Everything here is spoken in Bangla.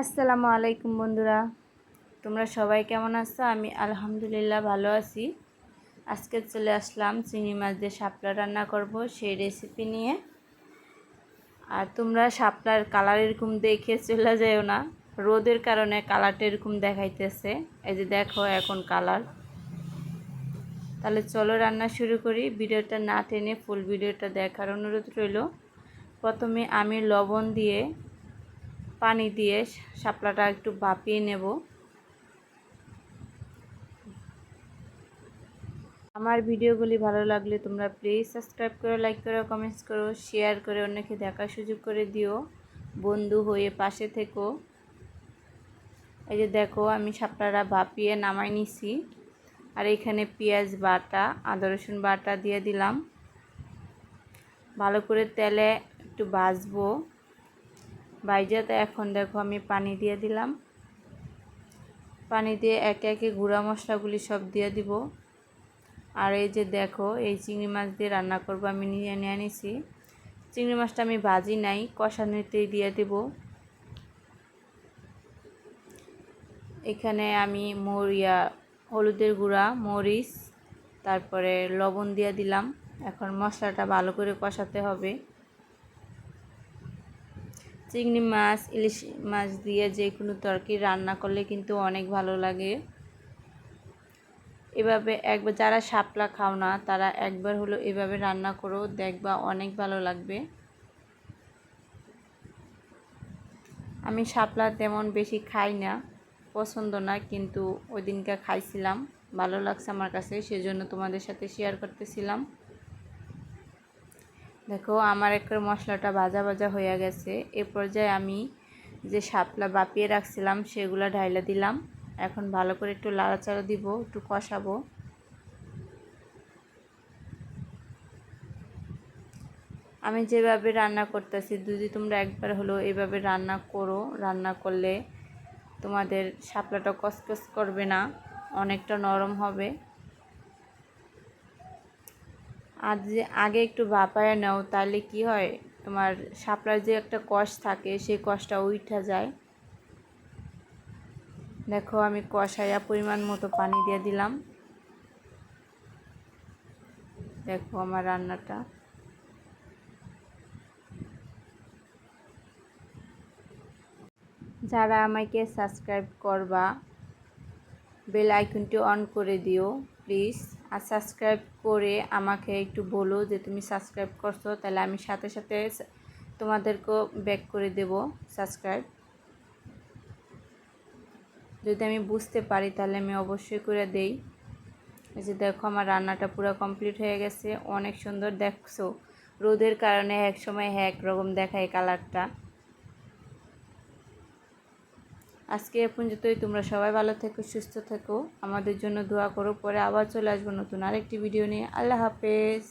আসসালামু আলাইকুম বন্ধুরা। তোমরা সবাই কেমন আছো? আমি আলহামদুলিল্লাহ ভালো আছি। আজকে চলে আসলাম চিংড়ি মাছ দিয়ে শাপলা রান্না করব সেই রেসিপি নিয়ে। আর তোমরা শাপলার কালার এরকম দেখে চলে যাও না। রোদের কারণে কালারটা এরকম দেখাইতেছে। এই যে দেখো এখন কালার তাহলে চলো রান্না শুরু করি। ভিডিওটা না টেনে ফুল ভিডিওটা দেখার অনুরোধ রইল। প্রথমে আমি লবণ দিয়ে পানি দিয়ে শাপলাটা একটু ভাপিয়ে নেব। আমার ভিডিওগুলি ভালো লাগলে তোমরা প্লিজ সাবস্ক্রাইব করো, লাইক করো কমেন্টস করো শেয়ার করে, অন্যকে দেখার সুযোগ করে দিও। বন্ধু হয়ে পাশে থেকো। এই যে দেখো, আমি শাপলাটা ভাপিয়ে নামাই নিছি। আর এখানে পেঁয়াজ বাটা, আদা রসুন বাটা দিয়ে দিলাম। ভালো করে তেলে একটু ভাজবো। বাইজাতে এখন দেখো আমি পানি দিয়ে দিলাম। পানি দিয়ে একে একে গুঁড়া মশলাগুলি সব দিয়ে দিব। আর এই যে দেখো, এই চিংড়ি মাছ দিয়ে রান্না করব আমি নিয়ে নিয়ে নিছি চিংড়ি মাছটা আমি ভাজি নাই, কষানিতেই দিয়ে দেব। এখানে আমি মরিয়া হলুদের গুঁড়া, মরিচ, তারপরে লবণ দিয়ে দিলাম। এখন মশলাটা ভালো করে কষাতে হবে। চিংড়ি মাছ, ইলিশ মাছ দিয়ে যে কোনো তরকারি রান্না করলে কিন্তু অনেক ভালো লাগে। এভাবে একবার যারা শাপলা খাও না, তারা একবার হলো এভাবে রান্না করো, দেখবা অনেক ভালো লাগবে। আমি শাপলা তেমন বেশি খাই না, পছন্দ না, কিন্তু ওই দিনকে খাইছিলাম, ভালো লাগছে আমার কাছে, সেজন্য তোমাদের সাথে শেয়ার করতেছিলাম। দেখো, আমার একবার মশলাটা ভাজা ভাজা হয়ে গেছে। এ পর্যায়ে আমি যে শাপলা বাপিয়ে রাখছিলাম, সেগুলো ঢাইলা দিলাম। এখন ভালো করে একটু লাড়াচাড়া দিব, একটু কষাবো। আমি যেভাবে রান্না করতেছি, যদি তোমরা একবার হলো এভাবে রান্না করো, রান্না করলে তোমাদের শাপলাটা কসকস করবে না, অনেকটা নরম হবে। আর যে আগে একটু বাপায় নাও, তাহলে কি হয়? তোমার শাপলার যে একটা কষ থাকে, সেই কষটা উঠা যায়। দেখো, আমি কষাইয়া পরিমাণ মতো পানি দিয়ে দিলাম। দেখো আমার রান্নাটা। যারা আমাকে সাবস্ক্রাইব করবা, বেল আইকনটি অন করে দিও, প্লিজ। আর সাবস্ক্রাইব করে আমাকে একটু বলো যে তুমি সাবস্ক্রাইব করছ, তাহলে আমি সাথে সাথে তোমাদেরকেও ব্যাক করে দেব সাবস্ক্রাইব যদি আমি বুঝতে পারি, তাহলে আমি অবশ্যই করে দেই। এই যে দেখো, আমার রান্নাটা পুরো কমপ্লিট হয়ে গেছে। অনেক সুন্দর দেখছ। রোদের কারণে এক সময় এক রকম দেখায় কালারটা আজকে এ পর্যন্তই। তোমরা সবাই ভালো থেকো, সুস্থ থেকো। আমাদের জন্য দোয়া করো, পরে আবার চলে আসব নতুন আরেকটি ভিডিও নিয়ে। আল্লাহ হাফেজ।